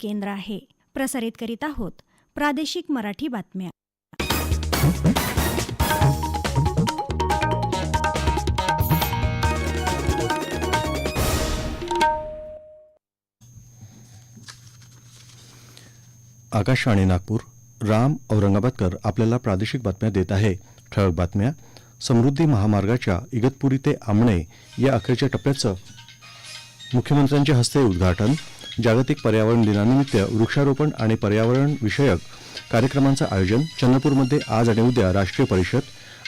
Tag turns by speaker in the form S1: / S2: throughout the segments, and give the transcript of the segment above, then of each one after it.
S1: केंद्र आहे प्रसारित करीत आहोत प्रादेशिक मराठी बातम्या
S2: आकाशवाणी नागपूर राम औरंगाबादकर आपल्याला प्रादेशिक बातम्या देत आहे ठळक बातम्या समृद्धी महामार्गाच्या इगतपुरी ते आमणे या अखेरच्या टप्प्याचं मुख्यमंत्र्यांच्या हस्ते उद्घाटन जागतिक पर्यावरण दिनानिमित्त वृक्षारोपण आणि पर्यावरण विषयक कार्यक्रमांचं आयोजन चंद्रपूरमध्ये आज आणि उद्या राष्ट्रीय परिषद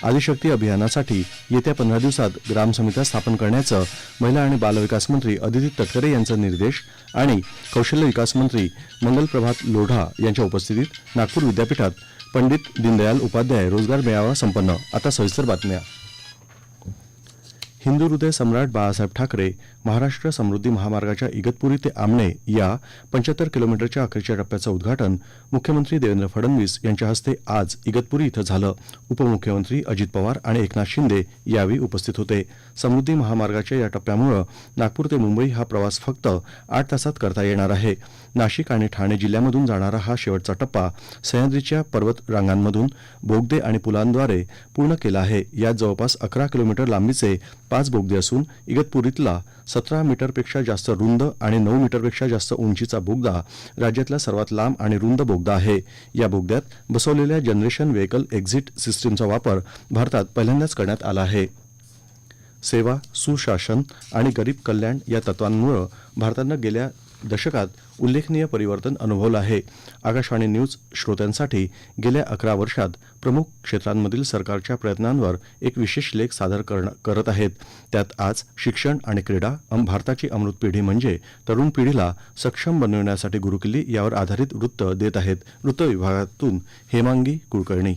S2: आदिशक्ती अभियानासाठी येत्या पंधरा दिवसात ग्रामसमित्या स्थापन करण्याचं महिला आणि बालविकास मंत्री अदिती तटकरे यांचा निर्देश आणि कौशल्य विकास मंत्री मंगल प्रभात लोढा यांच्या उपस्थितीत नागपूर विद्यापीठात पंडित दीनदयाल उपाध्याय रोजगार मेळावा संपन्न आता सविस्तर बातम्या हिंदू हृदय सम्राट बाळासाहेब ठाकरे महाराष्ट्र समृद्धी महामार्गाच्या इगतपुरी ते आमणे या पंच्याहत्तर किलोमीटरच्या अखेरच्या टप्प्याचं उद्घाटन मुख्यमंत्री देवेंद्र फडणवीस यांच्या हस्ते आज इगतपुरी इथं झालं उपमुख्यमंत्री अजित पवार आणि एकनाथ शिंदे यावेळी उपस्थित होते समृद्धी महामार्गाच्या या टप्प्यामुळं नागपूर ते मुंबई हा प्रवास फक्त आठ तासात करता येणार आहे नाशिक आणि ठाणे जिल्ह्यामधून जाणारा हा शेवटचा टप्पा सह्याद्रीच्या पर्वत रांगांमधून बोगदे आणि पुलांद्वारे पूर्ण केला आहे यात जवळपास अकरा किलोमीटर लांबीचे पाच बोगदे असून इगतपुरीतला सतरा मीटरपेक्षा जास्त रुंद आणि नऊ मीटरपेक्षा जास्त उंचीचा बोगदा राज्यातला सर्वात लांब आणि रुंद बोगदा आहे या बोगद्यात बसवलेल्या जनरेशन व्हेकल एक्झिट सिस्टीमचा वापर भारतात पहिल्यांदाच करण्यात आला आहे सेवा सुशासन आणि गरीब कल्याण या तत्वांमुळे भारतानं गेल्या दशकात उल्लेखनीय परिवर्तन अनुभवलं आहे आकाशवाणी न्यूज श्रोत्यांसाठी गेल्या अकरा वर्षात प्रमुख क्षेत्रांमधील सरकारच्या प्रयत्नांवर एक विशेष लेख सादर करत आहेत त्यात आज शिक्षण आणि क्रीडा भारताची अमृत पिढी म्हणजे तरुण पिढीला सक्षम बनविण्यासाठी गुरुकिल्ली यावर आधारित वृत्त देत आहेत वृत्त विभागातून हेमांगी कुलकर्णी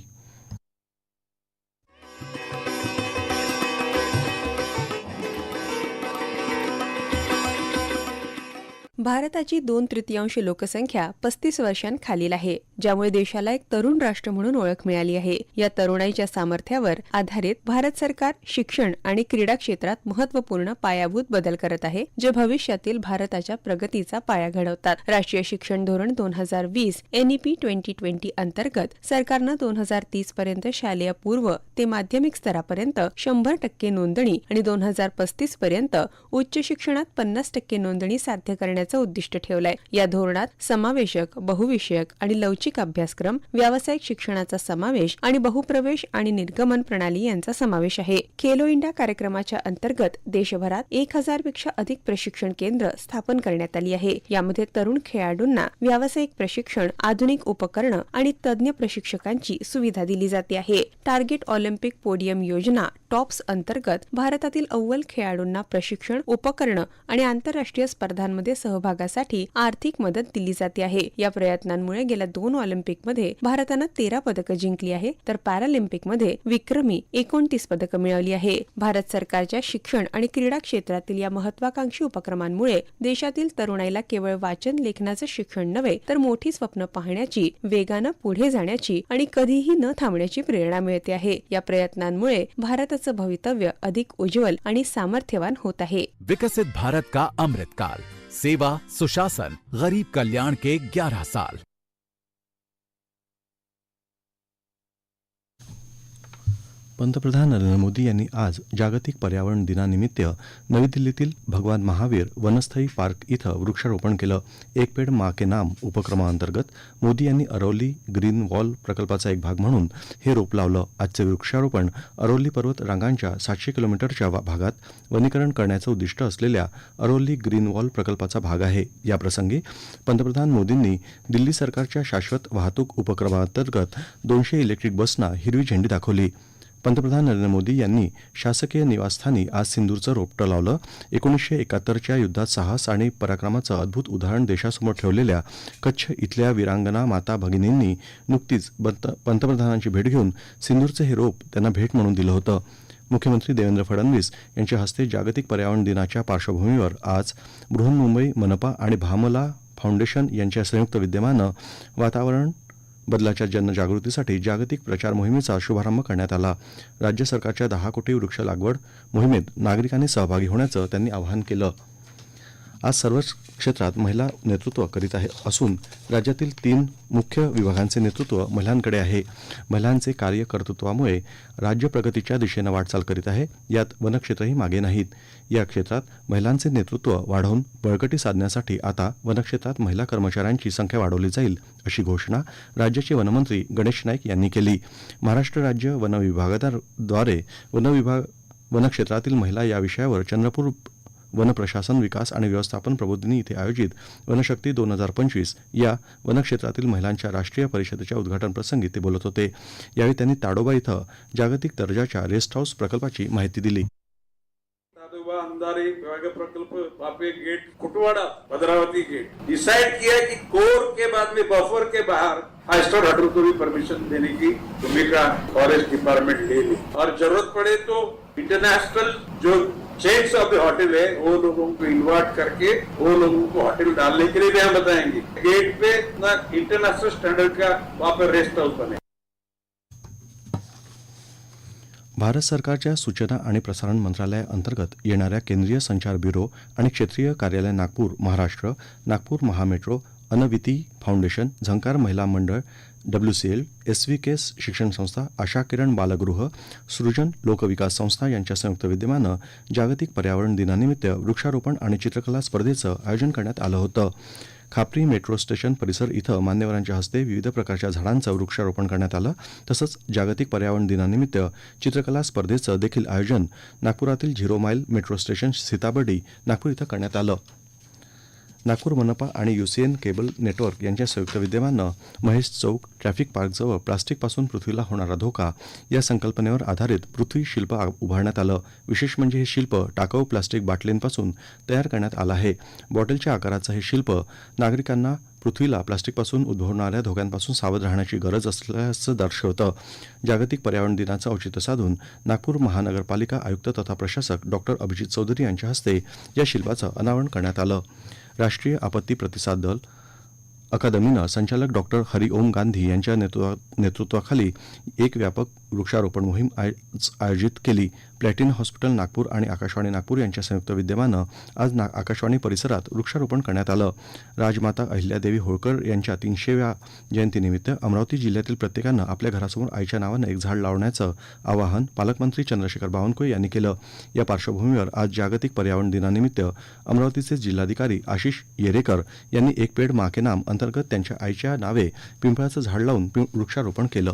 S1: भारताची दोन तृतीयांश लोकसंख्या पस्तीस वर्षांखालील आहे ज्यामुळे देशाला एक तरुण राष्ट्र म्हणून ओळख मिळाली आहे या तरुणाईच्या सामर्थ्यावर आधारित भारत सरकार शिक्षण आणि क्रीडा क्षेत्रात महत्वपूर्ण पायाभूत बदल करत आहे जे भविष्यातील भारताच्या प्रगतीचा पाया घडवतात राष्ट्रीय शिक्षण धोरण दोन हजार वीस एनईपी ट्वेंटी ट्वेंटी अंतर्गत सरकारनं दोन हजार तीस पर्यंत शालेय पूर्व ते माध्यमिक स्तरापर्यंत शंभर टक्के नोंदणी आणि दोन हजार पस्तीस पर्यंत उच्च शिक्षणात पन्नास टक्के नोंदणी साध्य करण्यात करण्याचं उद्दिष्ट ठेवलंय या धोरणात समावेशक बहुविषयक आणि लवचिक अभ्यासक्रम व्यावसायिक शिक्षणाचा समावेश आणि बहुप्रवेश आणि निर्गमन प्रणाली यांचा समावेश आहे खेलो इंडिया कार्यक्रमाच्या अंतर्गत देशभरात एक हजारपेक्षा पेक्षा अधिक प्रशिक्षण केंद्र स्थापन करण्यात आली आहे यामध्ये तरुण खेळाडूंना व्यावसायिक प्रशिक्षण आधुनिक उपकरणं आणि तज्ज्ञ प्रशिक्षकांची सुविधा दिली जाते आहे टार्गेट ऑलिम्पिक पोडियम योजना टॉप्स अंतर्गत भारतातील अव्वल खेळाडूंना प्रशिक्षण उपकरणं आणि आंतरराष्ट्रीय स्पर्धांमध्ये सह सहभागासाठी आर्थिक मदत दिली जाते आहे या प्रयत्नांमुळे गेल्या दोन ऑलिम्पिकमध्ये भारतानं तेरा पदकं जिंकली आहे तर पॅरालिम्पिकमध्ये विक्रमी एकोणतीस पदकं मिळवली आहे भारत सरकारच्या शिक्षण आणि क्रीडा क्षेत्रातील या महत्वाकांक्षी उपक्रमांमुळे देशातील तरुणाईला केवळ वाचन लेखनाचं शिक्षण नव्हे तर मोठी स्वप्न पाहण्याची वेगानं पुढे जाण्याची आणि कधीही न थांबण्याची प्रेरणा मिळते आहे या प्रयत्नांमुळे भारताचं भवितव्य अधिक उज्ज्वल आणि सामर्थ्यवान होत आहे विकसित भारत का अमृतकाल सेवा सुशासन गरीब कल्याण के 11
S2: साल पंतप्रधान नरेंद्र मोदी यांनी आज जागतिक पर्यावरण दिनानिमित्त नवी दिल्लीतील भगवान महावीर वनस्थळी पार्क इथं वृक्षारोपण केलं एक पेड मा के नाम उपक्रमाअंतर्गत मोदी यांनी अरवली ग्रीन वॉल प्रकल्पाचा एक भाग म्हणून हे रोप लावलं आजचं वृक्षारोपण अरवली पर्वत रांगांच्या सातशे किलोमीटरच्या भागात वनीकरण करण्याचं उद्दिष्ट असलेल्या अरवली ग्रीन वॉल प्रकल्पाचा भाग आहे याप्रसंगी पंतप्रधान मोदींनी दिल्ली सरकारच्या शाश्वत वाहतूक उपक्रमाअंतर्गत दोनशे इलेक्ट्रिक बसना हिरवी झेंडी दाखवली पंतप्रधान नरेंद्र मोदी यांनी शासकीय निवासस्थानी आज सिंदूरचं रोपटं लावलं एकोणीसशे एकाहत्तरच्या युद्धात साहस आणि पराक्रमाचं अद्भूत उदाहरण देशासमोर ठेवलेल्या कच्छ इथल्या वीरांगना माता भगिनींनी नुकतीच पंतप्रधानांची भेट घेऊन सिंधूरचं हे रोप त्यांना भेट म्हणून दिलं होतं मुख्यमंत्री देवेंद्र फडणवीस यांच्या हस्ते जागतिक पर्यावरण दिनाच्या पार्श्वभूमीवर आज बृहन्मुंबई मनपा आणि भामला फाउंडेशन यांच्या संयुक्त विद्यमानं वातावरण बदलाच्या जनजागृतीसाठी जागतिक प्रचार मोहिमेचा शुभारंभ करण्यात आला राज्य सरकारच्या दहा कोटी वृक्ष लागवड मोहिमेत नागरिकांनी सहभागी होण्याचं त्यांनी आवाहन केलं आज सर्वच क्षेत्रात महिला नेतृत्व करीत आहे असून राज्यातील तीन मुख्य विभागांचे नेतृत्व महिलांकडे आहे महिलांचे कार्य कर्तृत्वामुळे राज्य प्रगतीच्या दिशेनं वाटचाल करीत आहे यात वनक्षेत्रही मागे नाहीत या क्षेत्रात महिलांचे नेतृत्व वाढवून बळकटी साधण्यासाठी आता वनक्षेत्रात महिला कर्मचाऱ्यांची संख्या वाढवली जाईल अशी घोषणा राज्याचे वनमंत्री गणेश नाईक यांनी केली महाराष्ट्र राज्य वन विभागाद्वारे वनविभाग वनक्षेत्रातील महिला या विषयावर चंद्रपूर वन प्रशासन विकास आणि व्यवस्थापन प्रबोधिनी इथे आयोजित वनशक्ती दोन हजार पंचवीस या वनक्षेत्रातील महिलांच्या राष्ट्रीय परिषदेच्या उद्घाटनप्रसंगी ते बोलत होते यावेळी त्यांनी ताडोबा इथं जागतिक दर्जाच्या रेस्ट हाऊस प्रकल्पाची माहिती दिली प्रकल्प gate Kutwada Bhadravati gate decide किया कोर के बाद में बफर के बाहर परमिशन देने की भूमिका फॉरेस्ट डिपार्टमेंट ले ली और जरूरत पड़े तो इंटरनेशनल जो शेख्स ऑफ द होटल है वो लोगों को इन्वाइट करके वो लोगों को होटल डालने के लिए भी हम बताएंगे गेट पे ना इंटरनेशनल स्टैंडर्ड का वहां पर रेस्ट हाउस बने भारत सरकारच्या सूचना आणि प्रसारण मंत्रालयाअंतर्गत येणाऱ्या केंद्रीय संचार ब्युरो आणि क्षेत्रीय कार्यालय Nagpur Maharashtra Nagpur Mahametro Anviti foundation Jhankar Mahila Mandal W C L S V केस शिक्षण संस्था आशा किरण बालगृह सृजन लोकविकास संस्था यांच्या संयुक्त विद्यमानं जागतिक पर्यावरण दिनानिमित्त वृक्षारोपण आणि चित्रकला स्पर्धेचं आयोजन करण्यात आलं होतं खापरी मेट्रो स्टेशन परिसर इथं मान्यवरांच्या हस्ते विविध प्रकारच्या झाडांचं वृक्षारोपण करण्यात आलं तसंच जागतिक पर्यावरण दिनानिमित्त चित्रकला स्पर्धेचं देखील आयोजन नागपुरातील zero mile metro station Sitabuldi Nagpur इथं करण्यात आलं नागपूर मनपा आणि युसीएन केबल नेटवर्क यांच्या संयुक्त विद्यमानं महेश चौक ट्रॅफिक पार्कजवळ प्लास्टिकपासून पृथ्वीला होणारा धोका या संकल्पनेवर आधारित पृथ्वी शिल्प उभारण्यात आलं विशेष म्हणजे हे शिल्प टाकाऊ प्लास्टिक बाटलींपासून तयार करण्यात आलं आहे बॉटलच्या आकाराचं हे शिल्प नागरिकांना पृथ्वीला प्लास्टिकपासून उद्भवणाऱ्या धोक्यांपासून सावध राहण्याची गरज असल्याचं दर्शवतं जागतिक पर्यावरण दिनाचं औचित्य साधून नागपूर महानगरपालिका आयुक्त तथा प्रशासक डॉक्टर अभिजित चौधरी यांच्या हस्ते या शिल्पाचं अनावरण करण्यात आलं राष्ट्रीय आपत्ती प्रतिसाद दल अकादमीनं संचालक डॉक्टर ओम गांधी यांच्या नेतृत्वाखाली एक व्यापक वृक्षारोपण मोहीम आयोजित केली प्लॅटिन हॉस्पिटल नागपूर आणि आकाशवाणी नागपूर यांच्या संयुक्त विद्यमानं आज ना आकाशवाणी परिसरात वृक्षारोपण करण्यात आलं राजमाता अहिल्यादेवी होळकर यांच्या तीनशेव्या जयंतीनिमित्त अमरावती जिल्ह्यातील प्रत्येकानं आपल्या घरासमोर आईच्या नावानं एक झाड लावण्याचं आवाहन पालकमंत्री चंद्रशेखर बावनकुळे यांनी केलं या पार्श्वभूमीवर आज जागतिक पर्यावरण दिनानिमित्त अमरावतीचे जिल्हाधिकारी आशिष येरेकर यांनी एक पेड माके नाम अंतर्गत त्यांच्या आईच्या नावे पिंपळाचं झाड लावून वृक्षारोपण केलं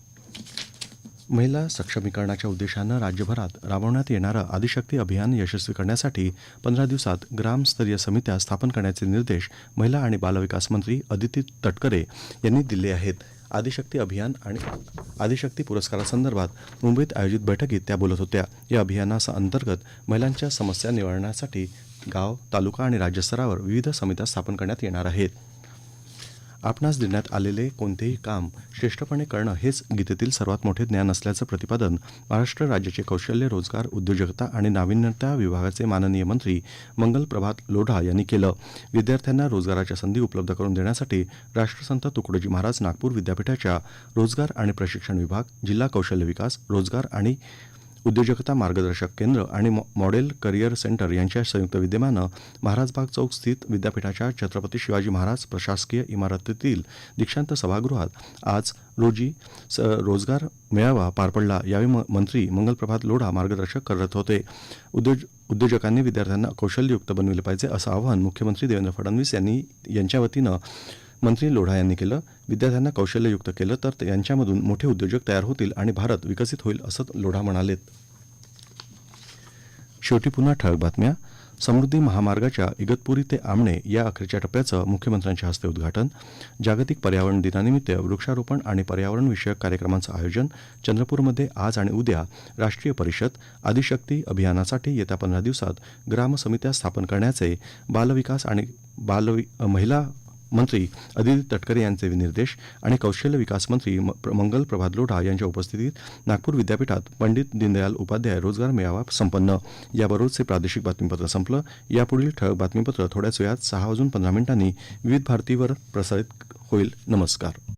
S2: महिला सक्षमीकरणाच्या उद्देशानं राज्यभरात राबवण्यात येणारं आदिशक्ती अभियान यशस्वी करण्यासाठी पंधरा दिवसात ग्रामस्तरीय समित्या स्थापन करण्याचे निर्देश महिला आणि बालविकास मंत्री अदिती तटकरे यांनी दिले आहेत आदिशक्ती अभियान आणि आदिशक्ती पुरस्कारासंदर्भात मुंबईत आयोजित बैठकीत त्या बोलत होत्या या अभियानाचा अंतर्गत महिलांच्या समस्या निवारण्यासाठी गाव तालुका आणि राज्यस्तरावर विविध समित्या स्थापन करण्यात येणार आहेत आपणास देण्यात आलेले कोणतेही काम श्रेष्ठपणे करणं हेच गीतेतील सर्वात मोठे ज्ञान असल्याचं प्रतिपादन महाराष्ट्र राज्याचे कौशल्य रोजगार उद्योजकता आणि नाविन्यता विभागाचे माननीय मंत्री मंगल प्रभात लोढा यांनी केलं विद्यार्थ्यांना रोजगाराच्या संधी उपलब्ध करून देण्यासाठी राष्ट्रसंत तुकडोजी महाराज नागपूर विद्यापीठाच्या रोजगार आणि प्रशिक्षण विभाग जिल्हा कौशल्य विकास रोजगार आणि उद्योजकता मार्गदर्शक केंद्र आणि मॉडेल करिअर सेंटर यांच्या संयुक्त विद्यमानं महाराजबाग चौक स्थित विद्यापीठाच्या छत्रपती शिवाजी महाराज प्रशासकीय इमारतीतील दीक्षांत सभागृहात आज रोजी रोजगार मेळावा पार पडला यावेळी मंत्री मंगलप्रभात लोढा मार्गदर्शक करत होते उद्योज उद्योजकांनी विद्यार्थ्यांना कौशल्ययुक्त बनविले पाहिजे असं आवाहन मुख्यमंत्री देवेंद्र फडणवीस यांनी यांच्या वतीनं मंत्री लोढा यांनी केलं विद्यार्थ्यांना कौशल्ययुक्त केलं तर यांच्यामधून मोठे उद्योजक तयार होतील आणि भारत विकसित होईल असं लोढा म्हणालेत शेवटी पुन्हा ठळक बातम्या समृद्धी महामार्गाच्या इगतपुरी ते आमणे या अखेरच्या टप्प्याचं मुख्यमंत्र्यांच्या हस्ते उद्घाटन जागतिक पर्यावरण दिनानिमित्त वृक्षारोपण आणि पर्यावरणविषयक कार्यक्रमांचं आयोजन चंद्रपूरमध्ये आज आणि उद्या राष्ट्रीय परिषद आदिशक्ती अभियानासाठी येत्या पंधरा दिवसात ग्राम समित्या स्थापन करण्याचे बालविकास आणि बाल महिला मंत्री अदिती तटकरे यांचे निर्देश आणि कौशल्य विकास मंत्री मंगल प्रभात लोढा यांच्या उपस्थितीत नागपूर विद्यापीठात पंडित दीनदयाल उपाध्याय रोजगार मेळावा संपन्न याबरोबरचे प्रादेशिक बातमीपत्र संपलं यापुढील ठळक बातमीपत्र थोड्याच वेळात सहा वाजून पंधरा मिनिटांनी विविध भारतीवर प्रसारित होईल नमस्कार